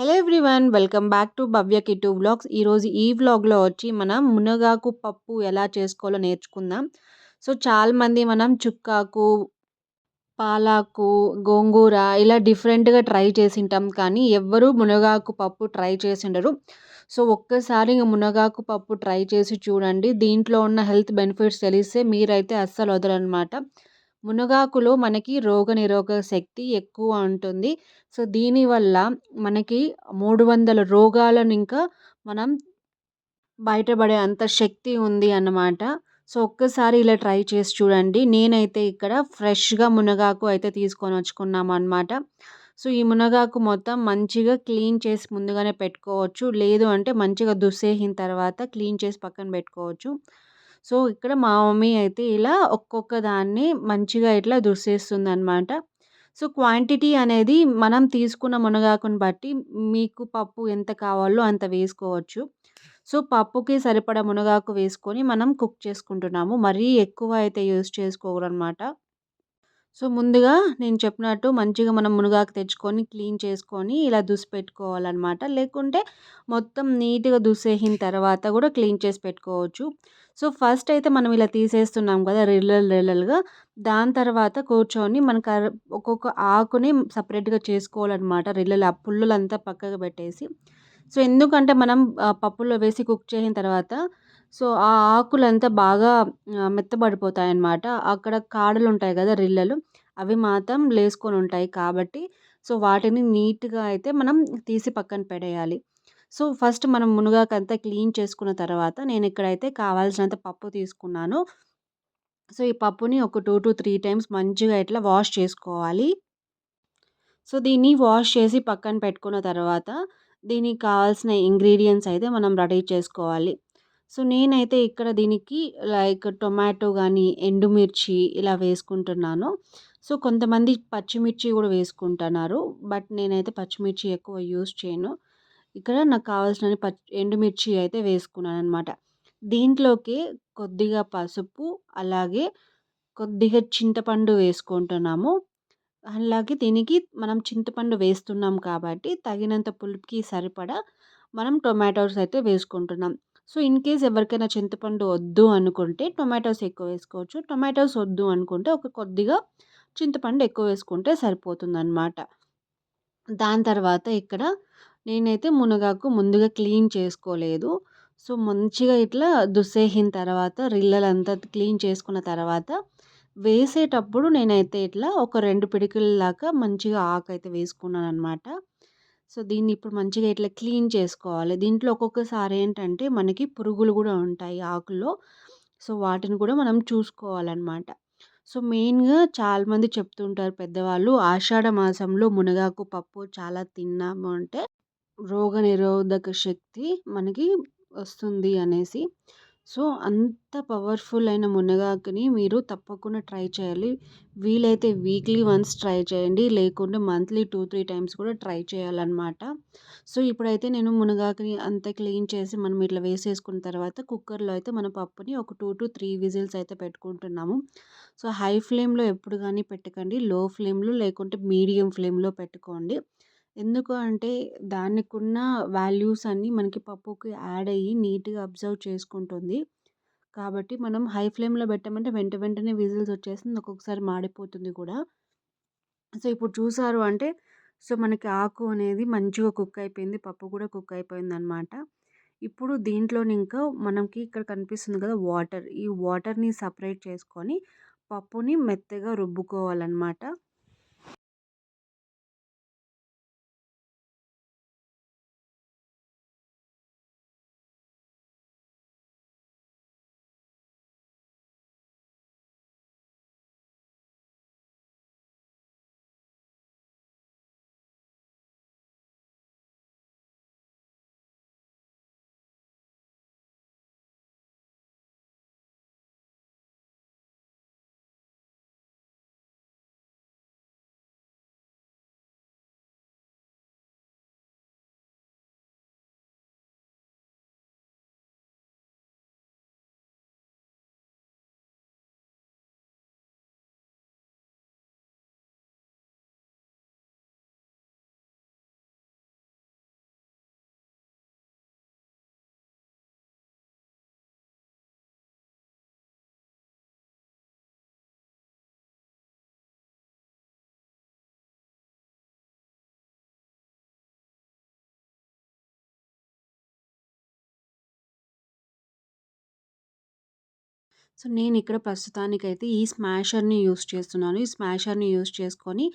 Hello everyone welcome back to Bhavya Kitu vlogs ఈరోజు ఈ వ్లాగ్లో వచ్చి మనం మునగాకు పప్పు ఎలా చేసుకోవాలో నేర్చుకుందాం. సో చాలామంది మనం చుక్కాకు పాలాకు గోంగూర ఇలా డిఫరెంట్గా ట్రై చేసింటాం కానీ ఎవ్వరూ మునగాకు పప్పు ట్రై చేసిండరు. సో ఒక్కసారి మునగాకు పప్పు ట్రై చేసి చూడండి. దీంట్లో ఉన్న హెల్త్ బెనిఫిట్స్ తెలిస్తే మీరైతే అస్సలు వదలనమాట. మునగాకులో మనకి రోగనిరోధక శక్తి ఎక్కువ ఉంటుంది. సో దీనివల్ల మనకి మూడు వందల రోగాలను ఇంకా మనం బయటపడే అంత శక్తి ఉంది అన్నమాట. సో ఒక్కసారి ఇలా ట్రై చేసి చూడండి. నేనైతే ఇక్కడ ఫ్రెష్గా మునగాకు అయితే తీసుకొని వచ్చుకున్నాము అనమాట సో ఈ మునగాకు మొత్తం మంచిగా క్లీన్ చేసి ముందుగానే పెట్టుకోవచ్చు. లేదు అంటే మంచిగా దుస్సేసిన తర్వాత క్లీన్ చేసి పక్కన పెట్టుకోవచ్చు. సో ఇక్కడ మా మమ్మీ అయితే ఇలా ఒక్కొక్క దాన్ని మంచిగా ఇట్లా దుర్సేస్తుంది అనమాట సో క్వాంటిటీ అనేది మనం తీసుకున్న మునగాకుని బట్టి మీకు పప్పు ఎంత కావాలో అంత వేసుకోవచ్చు. సో పప్పుకి సరిపడా మునగాకు వేసుకొని మనం కుక్ చేసుకుంటున్నాము. మరీ ఎక్కువ అయితే యూస్ చేసుకోకూడదనమాట. సో ముందుగా నేను చెప్పినట్టు మంచిగా మనం మునగాకు తెచ్చుకొని క్లీన్ చేసుకొని ఇలా దుసి పెట్టుకోవాలన్నమాట. లేకుంటే మొత్తం నీట్గా దుసేసిన తర్వాత కూడా క్లీన్ చేసి పెట్టుకోవచ్చు. సో ఫస్ట్ అయితే మనం ఇలా తీసేస్తున్నాం కదా రిల్లలు రిల్లలుగా. దాని తర్వాత కూర్చొని మనకు ఒక్కొక్క ఆకుని సపరేట్గా చేసుకోవాలన్నమాట రిల్లలు ఆ పుల్లులంతా పక్కకు పెట్టేసి. సో ఎందుకంటే మనం పప్పులో వేసి కుక్ చేసిన తర్వాత సో ఆ ఆకులంతా బాగా మెత్తబడిపోతాయి అన్నమాట అక్కడ కాడలు ఉంటాయి కదా రిల్లలు అవి మాత్రం లేసుకొని ఉంటాయి కాబట్టి. సో వాటిని నీట్గా అయితే మనం తీసి పక్కన పడేయాలి. సో ఫస్ట్ మనం మునగాకంతా క్లీన్ చేసుకున్న తర్వాత నేను ఇక్కడైతే కావాల్సినంత పప్పు తీసుకున్నాను. సో ఈ పప్పుని ఒక టూ టు త్రీ టైమ్స్ మంచిగా ఇట్లా వాష్ చేసుకోవాలి. సో దీన్ని వాష్ చేసి పక్కన పెట్టుకున్న తర్వాత దీనికి కావాల్సిన ఇంగ్రీడియంట్స్ అయితే మనం రెడీ చేసుకోవాలి. సో నేనైతే ఇక్కడ దీనికి లైక్ టొమాటో కానీ ఎండుమిర్చి ఇలా వేసుకుంటున్నాను. సో కొంతమంది పచ్చిమిర్చి కూడా వేసుకుంటున్నారు. బట్ నేనైతే పచ్చిమిర్చి ఎక్కువ యూస్ చేయను. ఇక్కడ నాకు కావాల్సిన పచ్చి ఎండుమిర్చి అయితే వేసుకున్నాను అనమాట దీంట్లోకి కొద్దిగా పసుపు అలాగే కొద్దిగా చింతపండు వేసుకుంటున్నాము. అలాగే దీనికి మనం చింతపండు వేస్తున్నాం కాబట్టి తగినంత పులుపుకి సరిపడా మనం టొమాటోస్ అయితే వేసుకుంటున్నాం. సో ఇన్ కేస్ ఎవరికైనా చింతపండు వద్దు అనుకుంటే టొమాటోస్ ఎక్కువ వేసుకోవచ్చు. టొమాటోస్ వద్దు అనుకుంటే ఒక కొద్దిగా చింతపండు ఎక్కువ వేసుకుంటే సరిపోతుందన్నమాట. దాని తర్వాత ఇక్కడ నేనైతే మునగాకు ముందుగా క్లీన్ చేసుకోలేదు. సో మంచిగా ఇట్లా దుస్సేసిన తర్వాత రిల్లలంతా క్లీన్ చేసుకున్న తర్వాత వేసేటప్పుడు నేనైతే ఇట్లా ఒక రెండు పిడికిల దాకా మంచిగా ఆకు అయితే వేసుకున్నాను అనమాట సో దీన్ని ఇప్పుడు మంచిగా ఇట్లా క్లీన్ చేసుకోవాలి. దీంట్లో ఒక్కొక్కసారి ఏంటంటే మనకి పురుగులు కూడా ఉంటాయి ఆకుల్లో. సో వాటిని కూడా మనం చూసుకోవాలన్నమాట. సో మెయిన్గా చాలామంది చెప్తుంటారు పెద్దవాళ్ళు ఆషాఢ మాసంలో మునగాకు పప్పు చాలా తిన్నాము అంటే రోగనిరోధక శక్తి మనకి వస్తుంది అనేసి. సో అంత పవర్ఫుల్ అయిన మునగాకుని మీరు తప్పకుండా ట్రై చేయాలి. వీలైతే వీక్లీ వన్స్ ట్రై చేయండి. లేకుంటే మంత్లీ టూ త్రీ టైమ్స్ కూడా ట్రై చేయాలన్నమాట. సో ఇప్పుడైతే నేను మునగాకుని అంత క్లీన్ చేసి మనం ఇట్లా వేసేసుకున్న తర్వాత కుక్కర్లో అయితే మన పప్పుని ఒక టూ టు త్రీ విజిల్స్ అయితే పెట్టుకుంటున్నాము. సో హై ఫ్లేమ్లో ఎప్పుడు కానీ పెట్టకండి. లో ఫ్లేమ్లో లేకుంటే మీడియం ఫ్లేమ్లో పెట్టుకోండి. ఎందుకు అంటే దానికున్న వాల్యూస్ అన్నీ మనకి పప్పుకి యాడ్ అయ్యి నీట్గా అబ్జర్వ్ చేసుకుంటుంది. కాబట్టి మనం హై ఫ్లేమ్లో పెట్టామంటే వెంట వెంటనే విజిల్స్ వచ్చేస్తుంది ఒక్కొక్కసారి మాడిపోతుంది కూడా. సో ఇప్పుడు చూసారు అంటే సో మనకి ఆకు అనేది మంచిగా కుక్ అయిపోయింది పప్పు కూడా కుక్ అయిపోయింది అనమాట ఇప్పుడు దీంట్లో ఇంకా మనకి ఇక్కడ కనిపిస్తుంది కదా వాటర్. ఈ వాటర్ని సపరేట్ చేసుకొని పప్పుని మెత్తగా రుబ్బుకోవాలన్నమాట సో నేను ఇక్కడ ప్రస్తుతానికైతే ఈ స్మాషర్ని యూస్ చేస్తున్నాను. ఈ స్మాషర్ని యూస్ చేసుకొని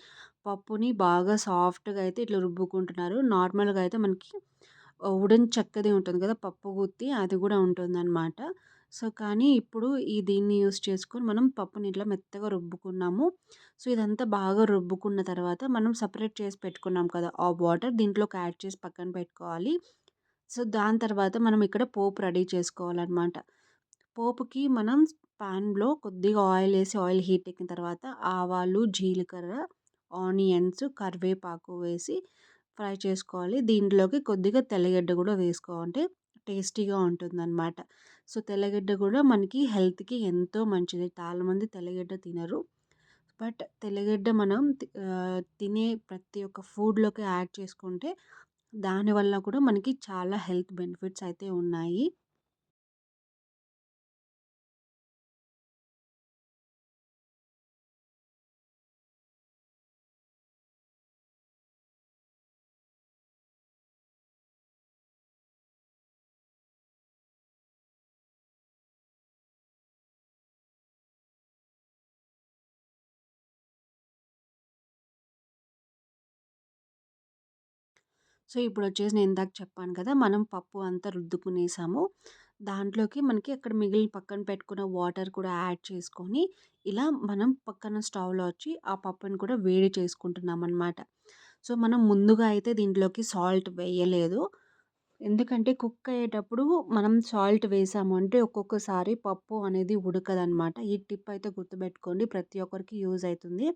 పప్పుని బాగా సాఫ్ట్గా అయితే ఇట్లా రుబ్బుకుంటున్నారు. నార్మల్గా అయితే మనకి ఉడన్ చెక్కది ఉంటుంది కదా పప్పు గుత్తి అది కూడా ఉంటుందన్నమాట. సో కానీ ఇప్పుడు ఈ దీన్ని యూస్ చేసుకొని మనం పప్పుని ఇట్లా మెత్తగా రుబ్బుకున్నాము. సో ఇదంతా బాగా రుబ్బుకున్న తర్వాత మనం సపరేట్ చేసి పెట్టుకున్నాం కదా ఆ వాటర్ దీంట్లోకి యాడ్ చేసి పక్కన పెట్టుకోవాలి. సో దాని తర్వాత మనం ఇక్కడ పోపు రెడీ చేసుకోవాలన్నమాట. పోపుకి మనం పాన్లో కొద్దిగా ఆయిల్ వేసి ఆయిల్ హీట్ ఎక్కిన తర్వాత ఆవాలు జీలకర్ర ఆనియన్స్ కరివేపాకు వేసి ఫ్రై చేసుకోవాలి. దీంట్లోకి కొద్దిగా తెల్లగడ్డ కూడా వేసుకోవాలంటే టేస్టీగా ఉంటుందన్నమాట. సో తెల్లగడ్డ కూడా మనకి హెల్త్కి ఎంతో మంచిది. చాలామంది తెల్లగడ్డ తినరు. బట్ తెల్లగడ్డ మనం తినే ప్రతి ఒక్క ఫుడ్లోకి యాడ్ చేసుకుంటే దానివల్ల కూడా మనకి చాలా హెల్త్ బెనిఫిట్స్ అయితే ఉన్నాయి. సో ఇప్పుడు వచ్చేసి నేను ఇందాక చెప్పాను కదా! మనం పప్పు అంతా రుద్దుకునేసాము. దాంట్లోకి మనకి అక్కడ మిగిలిన పక్కన పెట్టుకున్న వాటర్ కూడా యాడ్ చేసుకొని ఇలా మనం పక్కన స్టవ్లో వచ్చి ఆ పప్పుని కూడా వేడి చేసుకుంటున్నాం అనమాట సో మనం ముందుగా అయితే దీంట్లోకి సాల్ట్ వేయలేదు. ఎందుకంటే కుక్ అయ్యేటప్పుడు మనం సాల్ట్ వేసాము అంటే ఒక్కొక్కసారి పప్పు అనేది ఉడకదనమాట ఈ టిప్ అయితే గుర్తుపెట్టుకోండి. ప్రతి ఒక్కరికి యూజ్ అవుతుంది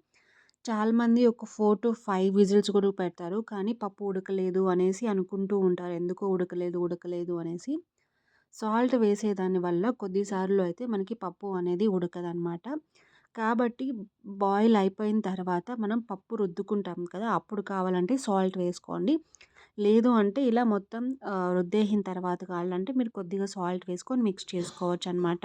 చాలామంది ఒక ఫోర్ టు ఫైవ్ విజిల్స్ కూడా పెడతారు. కానీ పప్పు ఉడకలేదు అనేసి అనుకుంటూ ఉంటారు. ఎందుకో ఉడకలేదు ఉడకలేదు అనేసి. సాల్ట్ వేసేదాని వల్ల కొద్దిసార్లు అయితే మనకి పప్పు అనేది ఉడకదనమాట కాబట్టి బాయిల్ అయిపోయిన తర్వాత మనం పప్పు రుద్దుకుంటాం కదా అప్పుడు కావాలంటే సాల్ట్ వేసుకోండి. లేదు అంటే ఇలా మొత్తం రుద్దేసిన తర్వాత కావాలంటే మీరు కొద్దిగా సాల్ట్ వేసుకొని మిక్స్ చేసుకోవచ్చు అనమాట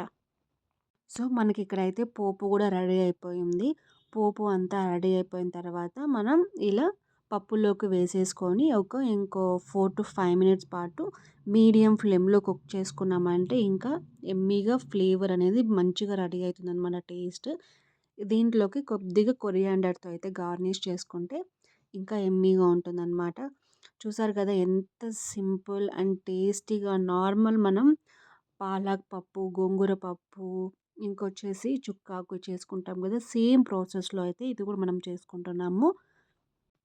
సో మనకి ఇక్కడైతే పోపు కూడా రెడీ అయిపోయింది. పోపు అంతా రెడీ అయిపోయిన తర్వాత మనం ఇలా పప్పులోకి వేసేసుకొని ఒక ఇంకో ఫోర్ టు ఫైవ్ మినిట్స్ పాటు మీడియం ఫ్లేమ్లో కుక్ చేసుకున్నామంటే ఇంకా ఎమ్మీగా ఫ్లేవర్ అనేది మంచిగా రెడీ అవుతుంది అనమాట టేస్ట్. దీంట్లోకి కొద్దిగా కొరియాండర్తో అయితే గార్నిష్ చేసుకుంటే ఇంకా ఎమ్మీగా ఉంటుందన్నమాట. చూసారు కదా ఎంత సింపుల్ అండ్ టేస్టీగా నార్మల్ మనం పాలక్ పప్పు గోంగూర పప్పు ఇంకొచ్చేసి చుక్కాకు చేసుకుంటాం కదా! సేమ్ ప్రాసెస్లో అయితే ఇది కూడా మనం చేసుకుంటున్నాము.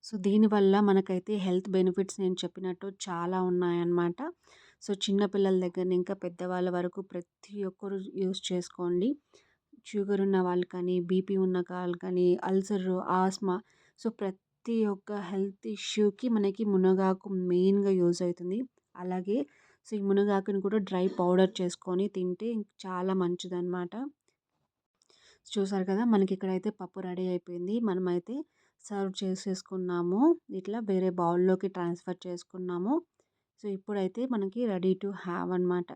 సో దీనివల్ల మనకైతే హెల్త్ బెనిఫిట్స్ నేను చెప్పినట్టు చాలా ఉన్నాయన్నమాట. సో చిన్నపిల్లల దగ్గర ఇంకా పెద్దవాళ్ళ వరకు ప్రతి ఒక్కరు యూస్ చేసుకోండి. షుగర్ ఉన్న వాళ్ళు కానీ బీపీ ఉన్న వాళ్ళు కానీ అల్సర్ ఆస్మా సో ప్రతి ఒక్క హెల్త్ ఇష్యూకి మనకి మునగాకు మెయిన్గా యూజ్ అవుతుంది. అలాగే సో ఈ మునగాకుని కూడా డ్రై పౌడర్ చేసుకొని తింటే చాలా మంచిదన్నమాట. చూసారు కదా మనకి ఇక్కడైతే పప్పు రెడీ అయిపోయింది. మనమైతే సర్వ్ చేసేసుకున్నాము. ఇట్లా వేరే బౌల్లోకి ట్రాన్స్ఫర్ చేసుకున్నాము. సో ఇప్పుడైతే మనకి రెడీ టు హ్యావ్ అనమాట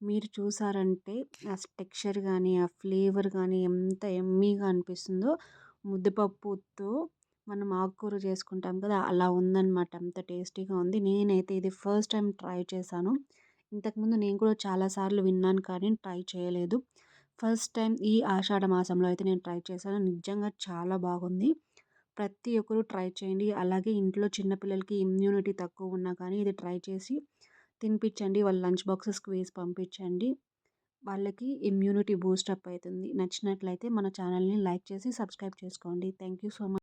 మీరు చూసారంటే ఆ టెక్స్చర్ కానీ ఆ ఫ్లేవర్ కానీ ఎంత ఎమ్మీగా అనిపిస్తుందో ముద్దపప్పుతో మనం ఆకుకూర చేసుకుంటాం కదా అలా ఉందన్నమాట. అంత టేస్టీగా ఉంది. నేనైతే ఇది ఫస్ట్ టైం ట్రై చేశాను. ఇంతకుముందు నేను కూడా చాలాసార్లు విన్నాను కానీ ట్రై చేయలేదు. ఫస్ట్ టైం ఈ ఆషాఢ మాసంలో అయితే నేను ట్రై చేశాను. నిజంగా చాలా బాగుంది. ప్రతి ఒక్కరు ట్రై చేయండి. అలాగే ఇంట్లో చిన్నపిల్లలకి ఇమ్యూనిటీ తక్కువ ఉన్నా కానీ ఇది ట్రై చేసి తినిపించండి. వాళ్ళ లంచ్ బాక్సెస్కి వేసి పంపించండి. వాళ్ళకి ఇమ్యూనిటీ బూస్టప్ అవుతుంది. నచ్చినట్లయితే మన ఛానల్ని లైక్ చేసి సబ్స్క్రైబ్ చేసుకోండి. Thank you so much